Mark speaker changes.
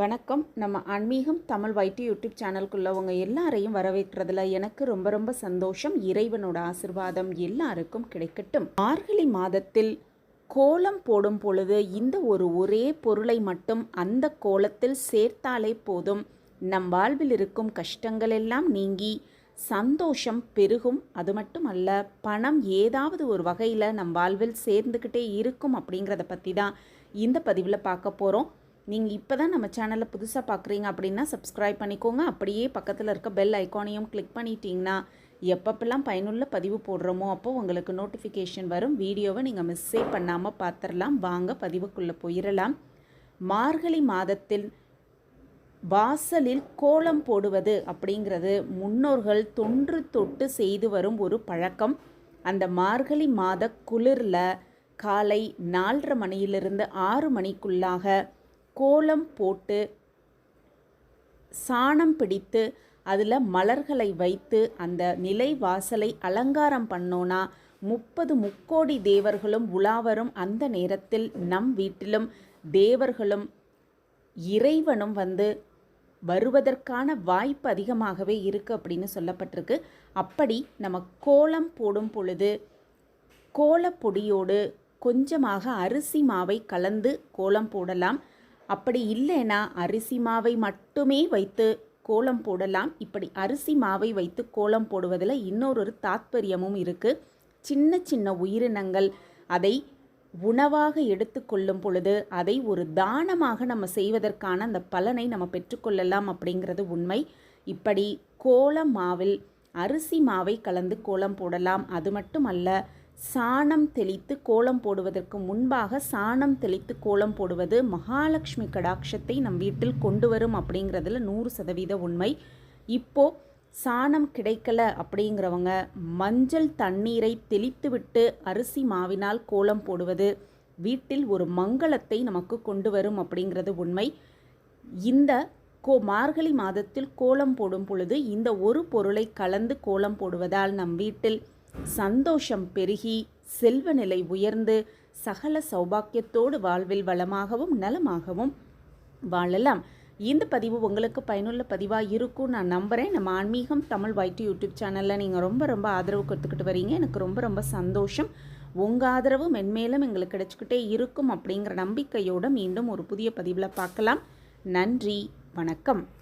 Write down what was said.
Speaker 1: வணக்கம். நம்ம ஆன்மீகம் தமிழ் வைட்டி யூடியூப் சேனலுக்குள்ள உங்கள் எல்லாரையும் வரவேற்கிறதுல எனக்கு ரொம்ப ரொம்ப சந்தோஷம். இறைவனோட ஆசிர்வாதம் எல்லாருக்கும் கிடைக்கட்டும். மார்கழி மாதத்தில் கோலம் போடும் பொழுது இந்த ஒரு ஒரே பொருளை மட்டும் அந்த கோலத்தில் சேர்த்தாலே போதும். நம் வாழ்வில் இருக்கும் கஷ்டங்கள் எல்லாம் நீங்கி சந்தோஷம் பெருகும். அது மட்டும் அல்ல பணம் ஏதாவது ஒரு வகையில் நம் வாழ்வில் சேர்ந்துக்கிட்டே இருக்கும் அப்படிங்கிறத பற்றி தான் இந்த பதிவில் பார்க்க போகிறோம் நீங்கள் இப்போ தான் நம்ம சேனலை புதுசாக பார்க்குறீங்க அப்படின்னா சப்ஸ்கிரைப் பண்ணிக்கோங்க. அப்படியே பக்கத்தில் இருக்க பெல் ஐக்கானையும் கிளிக் பண்ணிட்டீங்கன்னா எப்பப்பெல்லாம் பயனுள்ள பதிவு போடுறோமோ அப்போது உங்களுக்கு நோட்டிஃபிகேஷன் வரும். வீடியோவை நீங்கள் மிஸ்ஸே பண்ணாமல் பார்த்துடலாம் வாங்க பதிவுக்குள்ளே போயிடலாம் மார்கழி மாதத்தில் வாசலில் கோலம் போடுவது அப்படிங்கிறது முன்னோர்கள் தொன்று தொட்டு செய்து வரும் ஒரு பழக்கம். அந்த மார்கழி மாத குளிரில் காலை நாலரை மணியிலிருந்து ஆறு மணிக்குள்ளாக கோலம் போட்டு சாணம் பிடித்து அதில் மலர்களை வைத்து அந்த நிலை வாசலை அலங்காரம் பண்ணோன்னா முப்பது முக்கோடி தேவர்களும் உலாவரும் அந்த நேரத்தில் நம் வீட்டிலும் தேவர்களும் இறைவனும் வந்து வருவதற்கான வாய்ப்பு அதிகமாகவே இருக்குது அப்படின்னு சொல்லப்பட்டிருக்கு. அப்படி நம்ம கோலம் போடும் பொழுது கோலப்பொடியோடு கொஞ்சமாக அரிசி மாவை கலந்து கோலம் போடலாம். அப்படி இல்லைன்னா அரிசி மாவை மட்டுமே வைத்து கோலம் போடலாம். இப்படி அரிசி மாவை வைத்து கோலம் போடுவதில் இன்னொரு ஒரு தாத்பரியமும் இருக்குது சின்ன சின்ன உயிரினங்கள் அதை உணவாக எடுத்துக்கொள்ளும் பொழுது அதை ஒரு தானமாக நம்ம செய்வதற்கான அந்த பலனை நம்ம பெற்றுக்கொள்ளலாம் அப்படிங்கிறது உண்மை. இப்படி கோலம் மாவில் அரிசி மாவை கலந்து கோலம் போடலாம். அது மட்டுமல்ல சாணம் தெளித்து கோலம் போடுவதற்கு முன்பாக சாணம் தெளித்து கோலம் போடுவது மகாலட்சுமி கடாட்சத்தை நம் வீட்டில் கொண்டு வரும் அப்படிங்கிறதுல நூறு சதவீத உண்மை. இப்போ சாணம் கிடைக்கல அப்படிங்கிறவங்க மஞ்சள் தண்ணீரை தெளித்துவிட்டு அரிசி மாவினால் கோலம் போடுவது வீட்டில் ஒரு மங்களத்தை நமக்கு கொண்டு வரும் அப்படிங்கிறது உண்மை. இந்த கோ மார்கழி மாதத்தில் கோலம் போடும் பொழுது இந்த ஒரு பொருளை கலந்து கோலம் போடுவதால் நம் வீட்டில் சந்தோஷம் பெருகி செல்வ நிலை உயர்ந்து சகல சௌபாக்கியத்தோடு வாழ்வில் வளமாகவும் நலமாகவும் வாழலாம். இந்த பதிவு உங்களுக்கு பயனுள்ள பதிவாக இருக்கும் நான் நம்புகிறேன் நம்ம ஆன்மீகம் தமிழ் வைட்டு யூடியூப் சேனலில் நீங்கள் ரொம்ப ரொம்ப ஆதரவு கொடுத்துக்கிட்டு வரீங்க. எனக்கு ரொம்ப ரொம்ப சந்தோஷம். உங்கள் ஆதரவு மென்மேலும் எங்களுக்கு கிடைச்சிக்கிட்டே இருக்கும் அப்படிங்கிற நம்பிக்கையோடு மீண்டும் ஒரு புதிய பதிவில் பார்க்கலாம். நன்றி வணக்கம்.